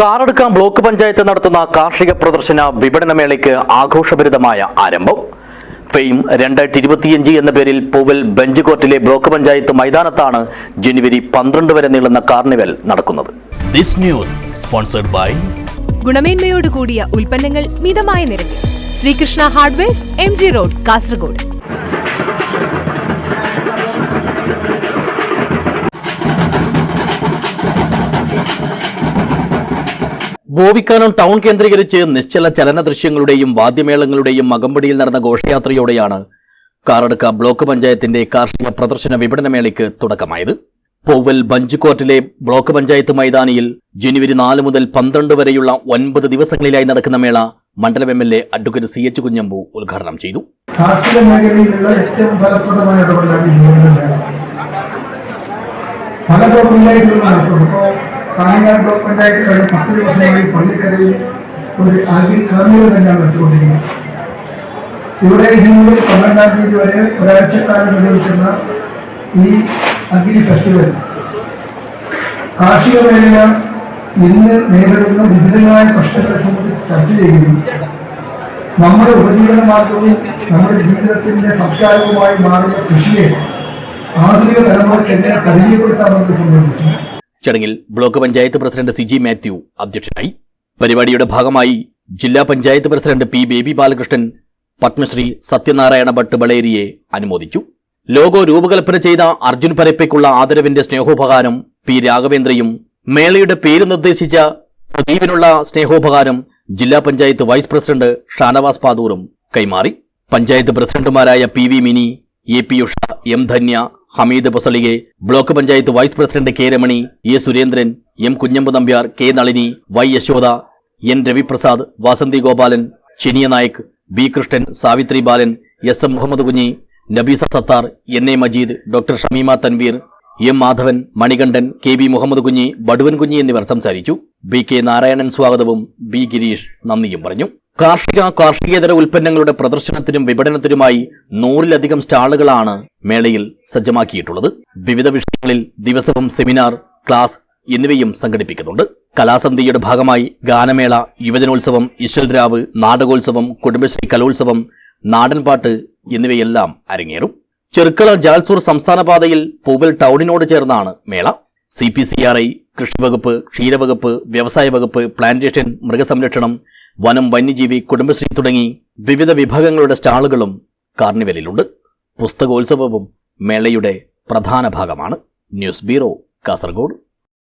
കാറടുക്കം block panchayat നടത്തുന്ന കാർഷിക പ്രദർശന വിപണനമേളയ്ക്ക് ആഘോഷഭരിതമായ ആരംഭം. ഫെയിം രണ്ടായിരത്തി ഇരുപത്തിയഞ്ച് എന്ന പേരിൽ പൂവൽ ബെഞ്ച് കോർട്ടിലെ ബ്ലോക്ക് പഞ്ചായത്ത് മൈതാനത്താണ് ജനുവരി പന്ത്രണ്ട് വരെ നീളുന്ന കാർണിവൽ നടക്കുന്നത്. This news sponsored by ഗുണമേന്മയോട് കൂടിയ ഉൽപ്പന്നങ്ങൾ മിതമായ നിരക്കിൽ. Srikrishna hardware M G road Kasaragod. Bovikkanam town കേന്ദ്രീകരിച്ച് നിശ്ചല ചലന ദൃശ്യങ്ങളുടെയും വാദ്യമേളങ്ങളുടെയും അകമ്പടിയിൽ നടന്ന ഘോഷയാത്രയോടെയാണ് കാറടുക്ക ബ്ലോക്ക് പഞ്ചായത്തിന്റെ കാർഷിക പ്രദർശന വിപണനമേളയ്ക്ക് തുടക്കമായത്. പോവൽ ബഞ്ചുകോർട്ടിലെ ബ്ലോക്ക് പഞ്ചായത്ത് മൈതാനിയിൽ ജനുവരി നാല് മുതൽ പന്ത്രണ്ട് വരെയുള്ള ഒൻപത് ദിവസങ്ങളിലായി നടക്കുന്ന മേള മണ്ഡലം M L A advocate C H Kunhambu ഉദ്ഘാടനം ചെയ്തു. കാർഷിക ഏറ്റവും കാഞ്ഞങ്ങാട് ബ്ലോക്ക് പഞ്ചായത്ത് കഴിഞ്ഞ പത്ത് ദിവസമായി പള്ളിക്കരയിൽ ഒരു അഗ്നി കർമ്മികൾ തന്നെയാണ് വെച്ചുകൊണ്ടിരിക്കുന്നത്. ഇവിടെ ഹിന്ദു പന്ത്രണ്ടാം തീയതി വരെ ഒരാഴ്ചക്കാലം നിലനിൽക്കുന്ന ഈ അഗ്നി ഫെസ്റ്റിവൽ കാർഷിക മേഖല ഇന്ന് നേരിടുന്ന വിവിധങ്ങളായ പ്രശ്നങ്ങളെ സംബന്ധിച്ച് ചർച്ച ചെയ്യുകയും നമ്മുടെ ഉപജീവന മാർഗവും നമ്മുടെ ജീവിതത്തിന്റെ സംസ്കാരവുമായി മാറിയ കൃഷിയെ ആധുനിക തലമുറയ്ക്ക് എങ്ങനെ പരിചയപ്പെടുത്താമെന്നത് സംബന്ധിച്ച് ചടങ്ങിൽ ബ്ലോക്ക് പഞ്ചായത്ത് പ്രസിഡന്റ് സിജി മാത്യു അധ്യക്ഷനായി. പരിപാടിയുടെ ഭാഗമായി ജില്ലാ പഞ്ചായത്ത് പ്രസിഡന്റ് പി ബേബി ബാലകൃഷ്ണൻ പത്മശ്രീ സത്യനാരായണ ഭട്ട് ബളേരിയെ അനുമോദിച്ചു. ലോഗോ രൂപകൽപ്പന ചെയ്ത അർജുൻ പരപ്പയ്ക്കുള്ള ആദരവിന്റെ സ്നേഹോപകാരം പി രാഘവേന്ദ്രയും മേളയുടെ പേര് നിർദ്ദേശിച്ച പ്രദീപിനുള്ള സ്നേഹോപകാരം ജില്ലാ പഞ്ചായത്ത് വൈസ് പ്രസിഡന്റ് ഷാനവാസ് പാതൂറും കൈമാറി. പഞ്ചായത്ത് പ്രസിഡന്റുമാരായ P V Mini A P Usha M Dhanya Hameed പൊസളിയെ block panchayat vice president K Ramani A Surendran M Kunhambu Nambiar K Nalini Y Yashoda N Raviprasad Vasanthi Gopalan Chiniya Nayak B Krishnan Savithri Balan S M Muhammed Kunhi Nabeesa Sathar N A Majeed doctor Shameema Thanveer M Madhavan Manikandan K B Muhammed Kunhi Baduvan Kunhi എന്നിവർ സംസാരിച്ചു. B K Narayanan സ്വാഗതവും B Girish നന്ദിയും പറഞ്ഞു. കാർഷിക കാർഷികേതര ഉൽപ്പന്നങ്ങളുടെ പ്രദർശനത്തിനും വിപണനത്തിനുമായി നൂറിലധികം സ്റ്റാളുകളാണ് മേളയിൽ സജ്ജമാക്കിയിട്ടുള്ളത്. വിവിധ വിഷയങ്ങളിൽ ദിവസവും സെമിനാർ ക്ലാസ് എന്നിവയും സംഘടിപ്പിക്കുന്നുണ്ട്. കലാസന്ധിയുടെ ഭാഗമായി ഗാനമേള യുവജനോത്സവം ഇശൽരാവ് നാടകോത്സവം കുടുംബശ്രീ കലോത്സവം നാടൻപാട്ട് എന്നിവയെല്ലാം അരങ്ങേറും. ചെറുക്കള ജാൽസൂർ സംസ്ഥാന പാതയിൽ പൂവൽ ടൗണിനോട് ചേർന്നാണ് മേള. C P C R I കൃഷിവകുപ്പ് ക്ഷീരവകുപ്പ് വ്യവസായ വകുപ്പ് പ്ലാന്റേഷൻ മൃഗസംരക്ഷണം വനം വന്യജീവി കുടുംബശ്രീ തുടങ്ങി വിവിധ വിഭാഗങ്ങളുടെ സ്റ്റാളുകളും കാർണിവലിലുണ്ട്. പുസ്തകോത്സവവും മേളയുടെ പ്രധാന ഭാഗമാണ്. News bureau Kasaragod.